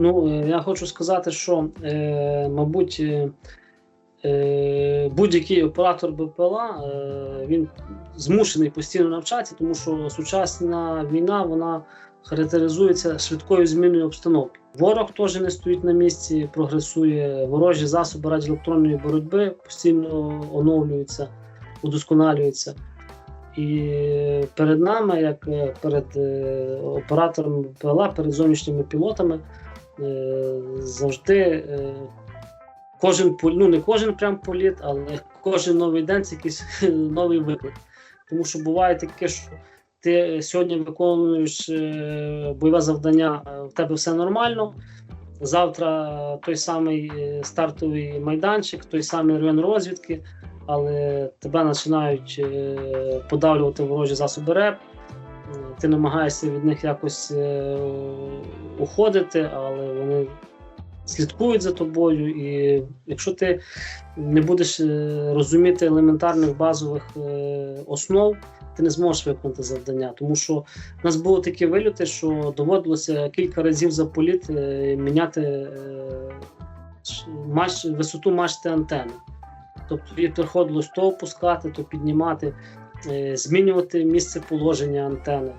Ну, е, я хочу сказати, що, е, мабуть, е, е, будь-який оператор БПЛА е, він змушений постійно навчатися, тому що сучасна війна вона характеризується швидкою зміною обстановки. Ворог теж не стоїть на місці, прогресує. Ворожі засоби радіоелектронної боротьби постійно оновлюються, удосконалюються. І перед нами, як е, перед операторами БПЛА, перед зовнішніми пілотами, завжди е, кожен ну не кожен прям політ, але кожен новий день це якийсь новий виклик. Тому що буває таке, що ти сьогодні виконуєш е, бойове завдання, е, в тебе все нормально. Завтра той самий е, стартовий майданчик, той самий район розвідки, але тебе починають е, подавлювати ворожі засоби РЕП. Е, Ти намагаєшся від них якось е, уходити, але вони слідкують за тобою. І якщо ти не будеш е, розуміти елементарних базових е, основ, ти не зможеш виконати завдання. Тому що в нас було такі вильоти, що доводилося кілька разів за політ е, міняти висоту мачти антени. Тобто їй приходилось то опускати, то піднімати, змінювати місце положення антени.